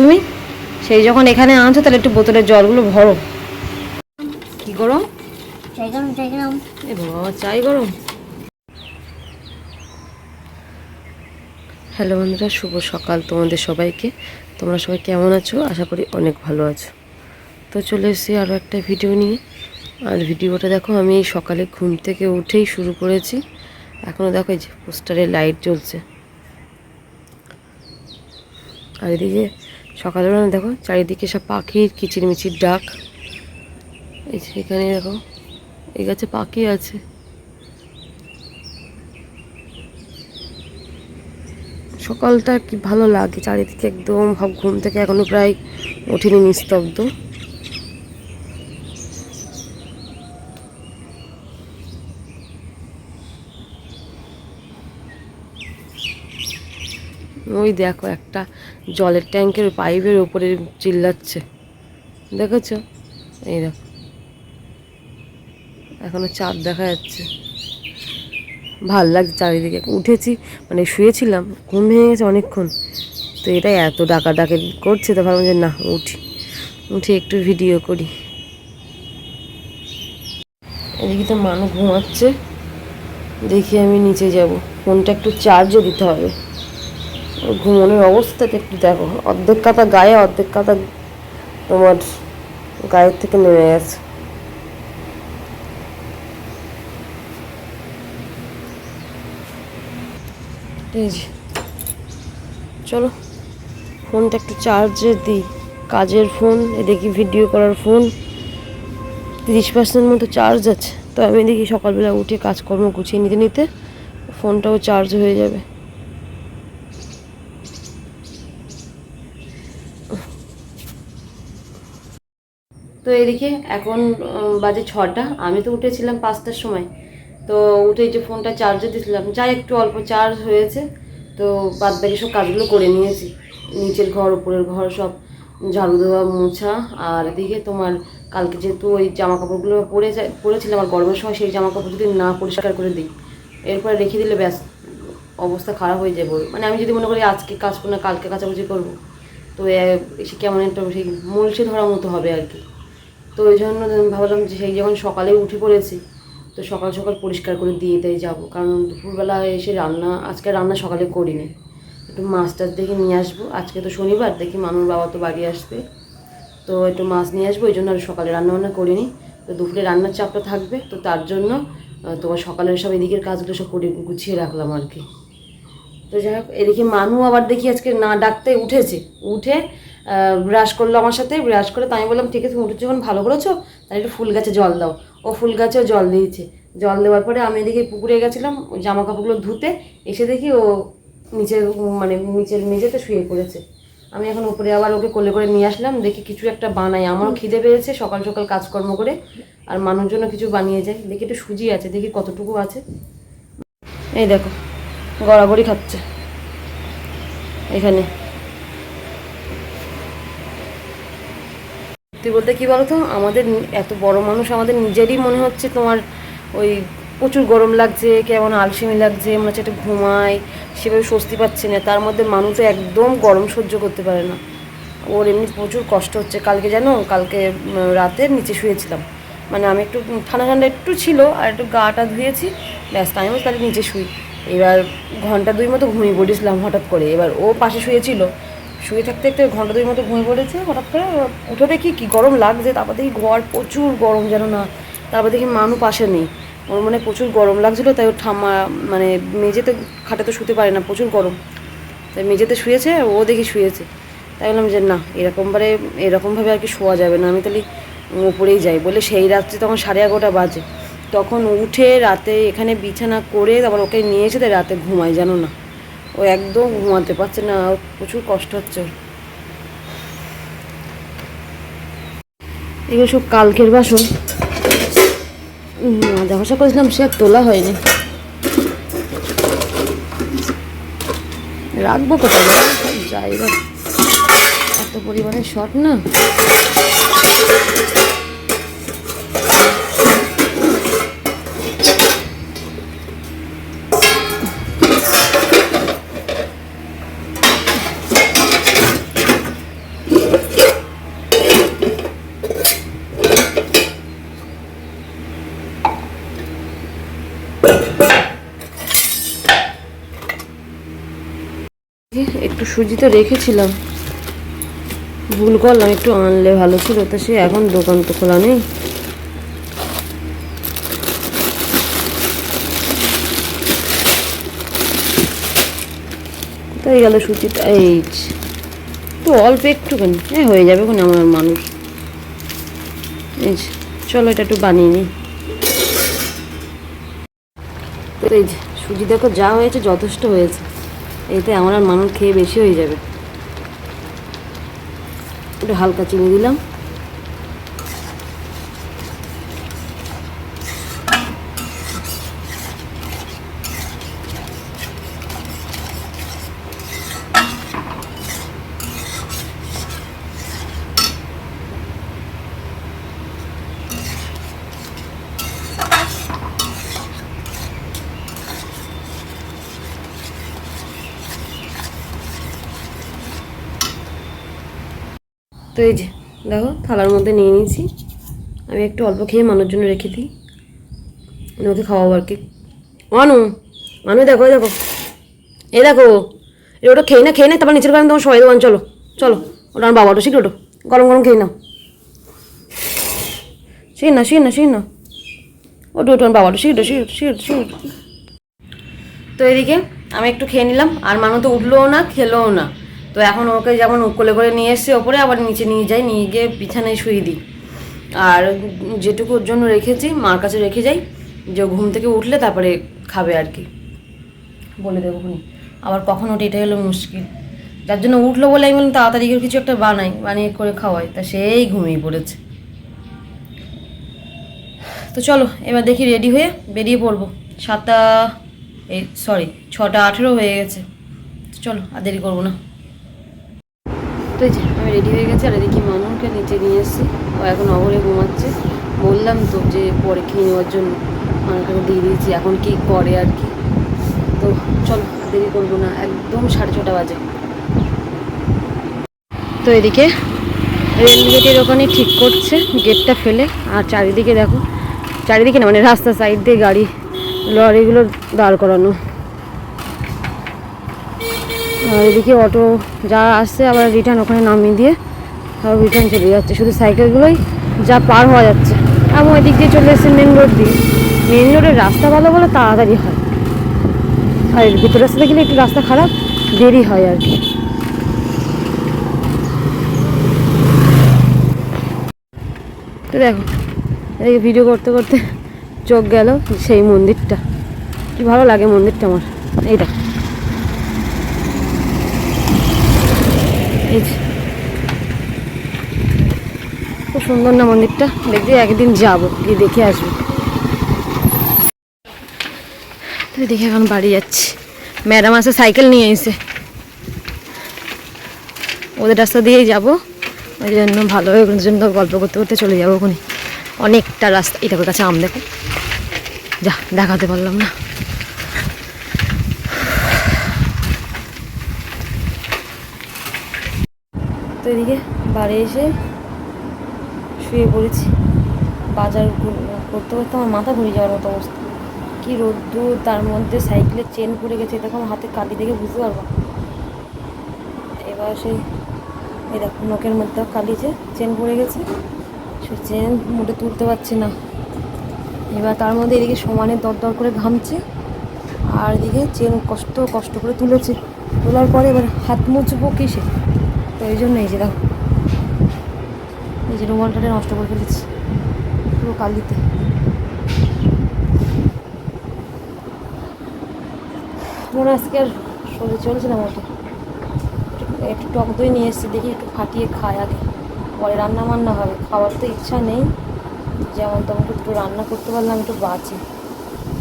তুমি? সেই যখন এখানে আনছো তাহলে একটু বোতলের জলগুলো ভরো। কি গরম? চাই গরম চাই গরম। এ বাবা চাই গরম। হ্যালো বন্ধুরা শুভ সকাল তোমাদের সবাইকে। তোমরা সবাই কেমন আছো? আশা করি অনেক ভালো আছো। তো চলে এসেছি আরও একটা ভিডিও নিয়ে। আর ভিডিওটা দেখো আমি এই সকালে ঘুম থেকে উঠেই শুরু করেছি। এখনও দেখো এই যে পোস্টারে লাইট জ্বলছে। আর এদিকে সকালবেলা দেখো চারিদিকে সব পাখির কিচিরমিচির ডাক। এই সেখানে দেখো, এই গাছে পাখি আছে। সকালটা কি ভালো লাগে? চারিদিকে একদম ঘুম থেকে এখনও প্রায় ওঠেনি নিস্তব্ধ। ওই দেখো একটা জলের ট্যাঙ্কের পাইপের উপরে চিল্লাচ্ছে। দেখেছ? এই দেখো। এখনও চাঁদ দেখা যাচ্ছে। ভালো লাগছে চারিদিকে। উঠেছি মানে শুয়েছিলাম, ঘুম ভেঙে গেছে অনেকক্ষণ। তো এটা এত ডাকা ডাকে করছে তো ভাবলাম যে না, উঠি। উঠে একটু ভিডিও করি। এদিকে তো মানুষ ঘুমাচ্ছে। দেখি আমি নিচে যাব। ফোনটা একটু চার্জও দিতে হবে। ঘুমানোর অবস্থাটা একটু দেখো। অর্ধেক কাতা গায়ে, অর্ধেক কাতা তোমার গায়ের থেকে নেমে গেছে। চলো, ফোনটা একটু চার্জে দিই। কাজের ফোন এদিকে ভিডিও করার ফোন। তিরিশ পার্সেন্ট মতো চার্জ আছে। তো আমি দেখি সকালবেলা উঠে কাজকর্ম গুছিয়ে নিতে নিতে ফোনটাও চার্জ হয়ে যাবে। তো এদিকে এখন বাজে ছটা। আমি তো উঠেছিলাম পাঁচটার সময়। তো উঠে যে ফোনটা চার্জে দিয়েছিলাম যা একটু অল্প চার্জ হয়েছে, তো বাদ বাকি সব কাজগুলো করে নিয়েছি। নিচের ঘর, উপরের ঘর সব ঝাড়ু দেওয়া, মোছা। আর এদিকে তোমার কালকে যেহেতু ওই জামা কাপড়গুলো পরে পরেছিলাম আর গরমের সময় সেই জামা কাপড় যদি না পরিষ্কার করে দিই, এরপরে রেখে দিলে ব্যাস, অবস্থা খারাপ হয়ে যাবে। মানে আমি যদি মনে করি আজকে কাজ করব না, কালকে কাচাকুচি করব, তো এসে কেমন একটা সেই মলসে ধরার মতো হবে আর কি। তো ওই জন্য ভাবলাম যে সেই যখন সকালে উঠে পড়েছি, তো সকাল সকাল পরিষ্কার করে দিয়ে তাই যাব। কারণ দুপুরবেলা এসে রান্না, আজকে রান্না সকালে করি করিনি। একটু মাছ টাছ দেখে নিয়ে আসব। আজকে তো শনিবার, দেখি মানুষ বাবা তো বাড়ি আসবে। তো একটু মাছ নিয়ে আসব, ওই জন্য আর সকালে রান্না বান্না করিনি। তো দুপুরে রান্নার চাপটা থাকবে, তো তার জন্য তোমার সকালের সব এদিকের কাজগুলো সব করে গুছিয়ে রাখলাম আর কি। তো যাই হোক, এদিকে মানু আবার দেখি আজকে না ডাকতে উঠেছে। উঠে ব্রাশ করল আমার সাথে ব্রাশ করে তাই আমি বললাম ঠিক আছে উঠেছো যখন ভালো করেছ তাহলে একটু ফুল গাছে জল দাও। ও ফুল গাছেও জল দিয়েছে। জল দেওয়ার পরে আমি এদিকে পুকুরে গেছিলাম ওই জামা কাপড়গুলো ধুতে এসে দেখি ও নিচে মানে নিচের মেঝেতে শুয়ে পড়েছে। আমি এখন উপরে আবার ওকে কোলে করে নিয়ে আসলাম দেখি কিছু একটা বানাই আমারও খিদে পেয়েছে সকাল সকাল কাজকর্ম করে আর মানুষের জন্য কিছু বানিয়ে যায়। দেখি একটু সুজি আছে দেখি কতটুকু আছে। এই দেখো গড়াগড়ি খাচ্ছে। এখানে। তুই বলতে কি বলতো? আমাদের এত বড় মানুষ আমাদের নিজেরই মনে হচ্ছে তোমার ওই প্রচুর গরম লাগছে কেমন আলসেমি লাগছে মনে হচ্ছে একটু ঘুমায় সেভাবে স্বস্তি পাচ্ছে না। তার মধ্যে মানুষ একদম গরম সহ্য করতে পারে না। ওর এমনি প্রচুর কষ্ট হচ্ছে। কালকে জানো? কালকে উম, রাতে নিচে শুয়েছিলাম। মানে আমি একটু ঠান্ডা ঠান্ডা একটু ছিল আর একটু গাটা ধুয়েছি। ব্যাস আমি তাহলে নিচে শুই। এবার ঘণ্টা দুই মতো ঘুমিয়ে পড়েছিলাম হঠাৎ করে। এবার ও পাশে শুয়েছিল। শুয়ে থাকতে থাকতে ঘণ্টা দুই মতো ঘুমিয়ে পড়েছে, হঠাৎ করে উঠে দেখি কি গরম লাগছে, তারপর দেখি ঘর প্রচুর গরম যেন না, তারপর দেখি মানু পাশে নেই। ওর মানে প্রচুর গরম লাগছিল, তাই ওর ঠাম্মা মানে মেঝেতে খাটে তো শুতে পারে না, প্রচুর গরম। তাই মেঝেতে শুয়েছে, ও দেখি শুয়েছে। তাই বললাম যে না এরকমবারে এরকমভাবে আর কি শোয়া যাবে না, আমি তাহলে উপরেই যাই বলে সেই রাত্রে তখন সাড়ে এগারোটা বাজে। তখন উঠে রাতে এখানে বিছানা করে তারপর ওকে নিয়ে এসে রাতে ঘুমায় জানো না। ও একদম ঘুমাতে পারছে না, ওর প্রচুর কষ্ট হচ্ছে। এগুলো সব কালকের বাসন। মাজা ঘষা করেছিলাম, সে আর তোলা হয়নি। রাখব কোথায়? জায়গা এত পরিমাণে শর্ট না। একটু সুজি তো রেখেছিলাম। ভুল করলাম, একটু আনলে ভালো ছিল, তা সে এখন দোকান তো খোলা নেই। তাই গেল সুচিটা এই তো অল্প একটুখানি হ্যাঁ হয়ে যাবে কোন আমার মানুষ। এই চলো এটা একটু বানিয়ে নিই। তো এই যে, সুজি দেখো, যা হয়েছে যথেষ্ট হয়েছে। এতে আমার আর মানুষ খেয়ে বেশি হয়ে যাবে। একটু হালকা চিনি দিলাম। তো এই যে, দেখো, থালার মধ্যে নিয়ে নিয়েছি। আমি একটু অল্প খেয়ে মানুষ জন্য রেখে দিই। ওকে খাওয়াবো আর কি। মানু মানু দেখো দেখো। এই দেখো এ ওটা খেয়ে না খেয়ে না, তারপর নিচের কারণে তোমার সবাই দোকান চলো চলো। ওটা আমার বাবা ওটা শিখে ওটো। গরম গরম খেয়ে নাও। শিখ না শিখ না শিখ না। ওটা ওটা আমার বাবা ওটা শিখে শিখে শিখে শিখে। তো এদিকে আমি একটু খেয়ে নিলাম, আর মানু তো উঠলোও না, খেলোও না। তো এখন ওকে যেমন কোলে করে নিয়ে এসে ওপরে, আবার নিচে নিয়ে যাই, নিয়ে গিয়ে বিছানায় শুয়ে দিই। আর যেটুকু ওর জন্য রেখেছি, মার কাছে রেখে যাই, যে ঘুম থেকে উঠলে তারপরে খাবে আর কি। বলে দেবো খুনি। আবার কখন ওঠে এটা হলো মুশকিল। যার জন্য উঠল বলে আমি বললাম, তাড়াতাড়ি করে কিছু একটা বানাই, বানিয়ে করে খাওয়াই। তা সেই ঘুমিয়ে পড়েছে। তো চলো, এবার দেখি রেডি হয়ে বেরিয়ে পড়ব। সাতটা, এই, সরি, ছটা আঠেরো হয়ে গেছে। চলো, আর দেরি করব না। আমি রেডি হয়ে গেছি, আর এদিকে মানুষকে নিচে নিয়ে এসেছি। ও এখন অবরে ঘুমাচ্ছে। বললাম তো যে পরে খেয়ে নেওয়ার জন্য। মানুষকে দিয়ে দিয়েছি। এখন কি করে আর কি? তো চলো দেরি করব না। একদম সাড়ে ছটা বাজে। তো এদিকে রেল গেটের ওখানে ঠিক করছে। গেটটা ফেলে। আর চারিদিকে দেখো, চারিদিকে না মানে রাস্তা সাইড দিয়ে গাড়ি লরিগুলো দাঁড় করানো। এদিকে অটো যা আসছে, আবার রিটার্ন ওখানে নামিয়ে দিয়ে সব রিটার্ন চলে যাচ্ছে। শুধু সাইকেলগুলোই যা পার হওয়া যাচ্ছে। এবং ওই দিক দিয়ে চলে এসেছি মেন রোড দিয়ে। মেন রোডের রাস্তা ভালো বলে তাড়াতাড়ি হয়। আর ভিতর রাস্তা গেলে একটু রাস্তা খারাপ, দেরি হয় আর কি। তো দেখো, এদিকে ভিডিও করতে করতে চোখ গেল সেই মন্দিরটা। কি ভালো লাগে মন্দিরটা আমার। এই দেখো। এই যে। খুব সুন্দর না মন্দিরটা? দেখতে একদিন যাব, গিয়ে দেখে আসব। তো দেখে এখন বাড়ি যাচ্ছি। ম্যাডাম আছে সাইকেল নিয়ে এসে। ওদের রাস্তা দিয়েই যাব। ওই জন্য ভালো ওই জন্য গল্প করতে করতে চলে যাব ওখানে অনেকটা রাস্তা। এটা কাছে আম দেখো। যা, দেখাতে পারলাম না। তো এদিকে বাড়ি এসে শুয়ে পড়েছি। বাজার করতে করতে আমার মাথা ঘুরে যাওয়ার মতো অবস্থা। কি রোদ্দুর, তার মধ্যে সাইকেলের চেন পড়ে গেছে, দেখো আমার হাতে কালি দেখে বুঝতে পারব। এবার সেই এই দেখো নখের মধ্যে কালি যে চেন পড়ে গেছে সে চেন মুটে তুলতে পারছি না। এবার তার মধ্যে এদিকে সমানে দর দর করে ঘামছে, আর এদিকে চেন কষ্ট কষ্ট করে তুলেছে। তোলার পরে এবার হাত মুছবো কিসে? এই জন্য এই যে দেখো। এই যে রুমালটা নষ্ট করে ফেলেছি। পুরো কালিতে। মনে আজকে আর শরীর চলছে না মোটে একটু- টক দই নিয়ে এসেছি, দেখি একটু ফাটিয়ে খাই আগে। পরে রান্না বান্না হবে। খাওয়ার তো ইচ্ছা নেই। যেমন তেমন একটু রান্না করতে পারলাম, একটু বাঁচি।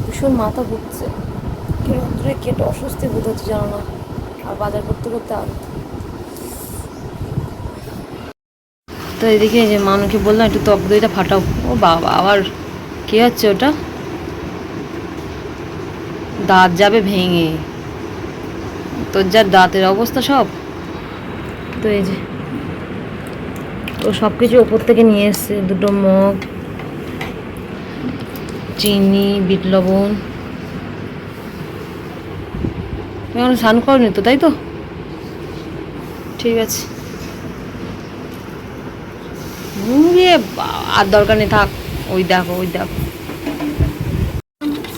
ভীষণ মাথা ঘুরছে। রোদ্রে কেটে অস্বস্তি বোধ হচ্ছে জানো না। আর বাজার করতে করতে আর তো এদিকে যে মানুষকে বললাম, একটু টক দইটা ফাটাও। ও বাবা, আবার কি হচ্ছে ওটা? দাঁত যাবে ভেঙে। তোর যা দাঁতের অবস্থা সব। তো এই যে, ও সব কিছু ওপর থেকে নিয়ে এসছে, দুটো মগ, চিনি, বিট লবণ। এখন স্নান করনি তো, তাই তো? ঠিক আছে। রে আর দরকার নেই থাক ওই দেখো ওই দেখো।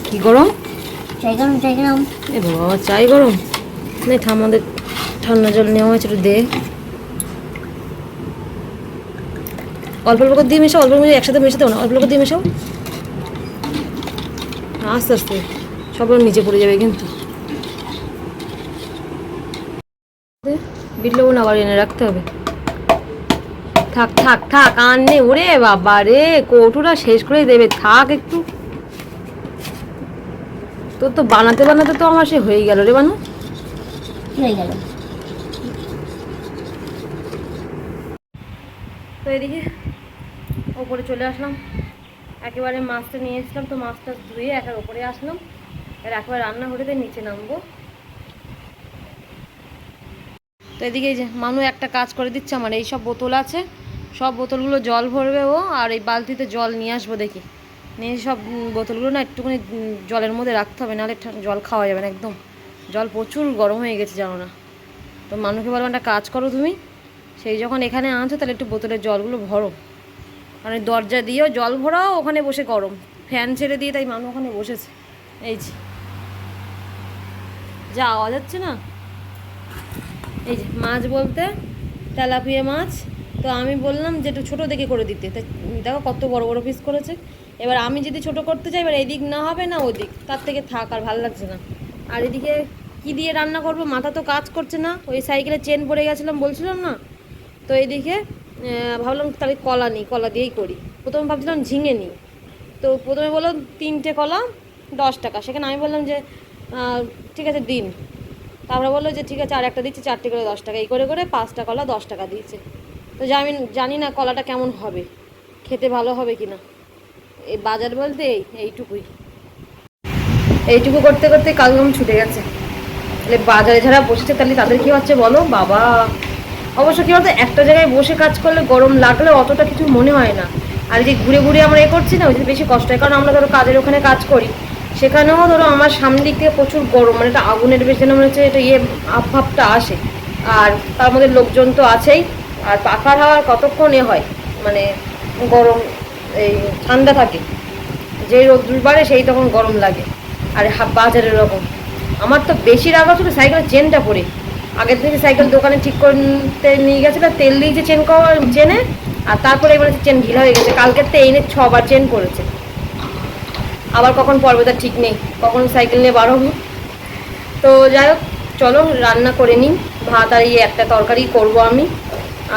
কি গরম? চাই গরম চাই গরম। এ বাবা চাই গরম। নেই আমাদের ঠান্ডা জল নেওয়া হয়েছে একটু দে। অল্প অল্প করে দিয়ে মেশাও অল্প করে একসাথে মেশাতে না অল্প অল্প করে দিয়ে মেশাও। আস্তে আস্তে সব নিচে পড়ে যাবে কিন্তু। বিট লবণ আবার এনে রাখতে হবে। থাক থাক থাক আর নে ওরে বাবা রে কৌটোটা শেষ করে দেবে থাক একটু। তোর তো বানাতে বানাতে তো আমার সে হয়ে গেল রে বানু। হয়ে গেল। তো এদিকে ওপরে চলে আসলাম। একেবারে মাছটা নিয়ে এসলাম তো মাছটা ধুয়ে একার ওপরে আসলাম। আর একেবারে রান্না হতে নিচে নামবো। তো এদিকে যে মানু একটা কাজ করে দিচ্ছে আমার এই সব বোতল আছে। সব বোতলগুলো জল ভরবে ও, আর এই বালতিতে জল নিয়ে আসব দেখি। নিয়ে সব বোতলগুলো না একটুখানি জলের মধ্যে রাখতে হবে, নাহলে জল খাওয়া যাবে না একদম। জল প্রচুর গরম হয়ে গেছে জানো না। তো মানুষকে বলব একটা কাজ করো তুমি, সেই যখন এখানে আনছো তাহলে একটু বোতলের জলগুলো ভরো। মানে দরজা দিয়েও জল ভরাও, ওখানে বসে গরম। ফ্যান ছেড়ে দিয়ে তাই মানুষ ওখানে বসেছে। এই যে। যা আওয়াজ হচ্ছে না? এই যে, মাছ বলতে তেলাপিয়া মাছ তো আমি বললাম যে একটু ছোটো দেখে করে দিতে। তা দেখো কত বড় বড় পিস করেছে। এবার আমি যদি ছোট করতে চাই, এবার এদিক না হবে না ওদিক। তার থেকে থাক আর ভালো লাগছে না। আর এদিকে কি দিয়ে রান্না করব? মাথা তো কাজ করছে না। ওই সাইকেলে চেন পড়ে গেছিলাম, বলছিলাম না? তো এদিকে ভাবলাম তাহলে কলা নিই, কলা দিয়েই করি। প্রথমে ভাবছিলাম ঝিঙে নিই। তো প্রথমে বলল তিনটে কলা, দশ টাকা। সেখানে আমি বললাম যে ঠিক আছে, দিন। তারপরে বলল যে, ঠিক আছে, আর একটা দিচ্ছি, চারটে করে দশ টাকা। এই করে করে পাঁচটা কলা দশ টাকা দিয়েছে। তো জানি জানি না কলাটা কেমন হবে। খেতে ভালো হবে কি না এই বাজার বলতে এই, এইটুকুই। এইটুকু করতে করতে কালগম ছুটে গেছে। তাহলে বাজারে যারা বসেছে, তাহলে তাদের কি হচ্ছে বলো? বাবা! অবশ্য কি বলতো, একটা জায়গায় বসে কাজ করলে গরম লাগলে অতটা কিছু মনে হয় না। আর যে ঘুরে ঘুরে আমরা এ করছি না, ওই যে বেশি কষ্ট হয়। কারণ আমরা ধরো কাজের ওখানে কাজ করি। সেখানেও ধরো আমার সামনের দিক থেকে প্রচুর গরম। মানে একটা আগুনের বেশ যেন মনে হচ্ছে এটা ইয়ে ভাব ভাবটা আসে। আর তার মধ্যে লোকজন তো আছেই। আর পাখার হাওয়ার কতক্ষণ হয়? মানে গরম, এই ঠান্ডা থাকে। যে রোদ্দুর বাড়ে সেই তখন গরম লাগে। আর বাজারের এরকম আমার তো বেশি রাগ হচ্ছিল সাইকেলের চেনটা পরে। আগের থেকে সাইকেল দোকানে ঠিক করতে নিয়ে গেছিল তেল দিয়েছে চেন চেনে, আর তারপরে এবার চেন ঢিলা হয়ে গেছে। কালকের তো এনে ছবার চেন পড়েছে। আবার কখন পড়বে তার ঠিক নেই। কখন সাইকেল নিয়ে বার হব? তো যাই হোক, চলো, রান্না করে নিই। ভাত আর ইয়ে একটা তরকারি করব আমি।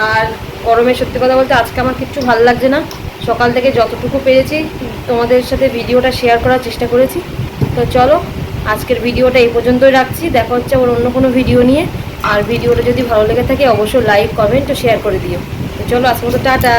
আর গরমে সত্যি কথা বলতে আজকে আমার কিচ্ছু ভালো লাগছে না। সকাল থেকে যতটুকু পেরেছি, তোমাদের সাথে ভিডিওটা শেয়ার করার চেষ্টা করেছি। তো চলো, আজকের ভিডিওটা এই পর্যন্তই রাখছি। দেখা হচ্ছে আবার অন্য কোনো ভিডিও নিয়ে। আর ভিডিওটা যদি ভালো লেগে থাকে, অবশ্যই লাইক কমেন্ট ও শেয়ার করে দিও। তো চলো আজকে মতো টাটা।